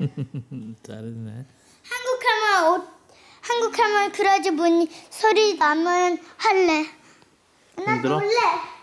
잘했네. 한국 하면 옷, 한국 하면 그러지 뭐니 소리 나면 할래. 나 힘들어? 놀래.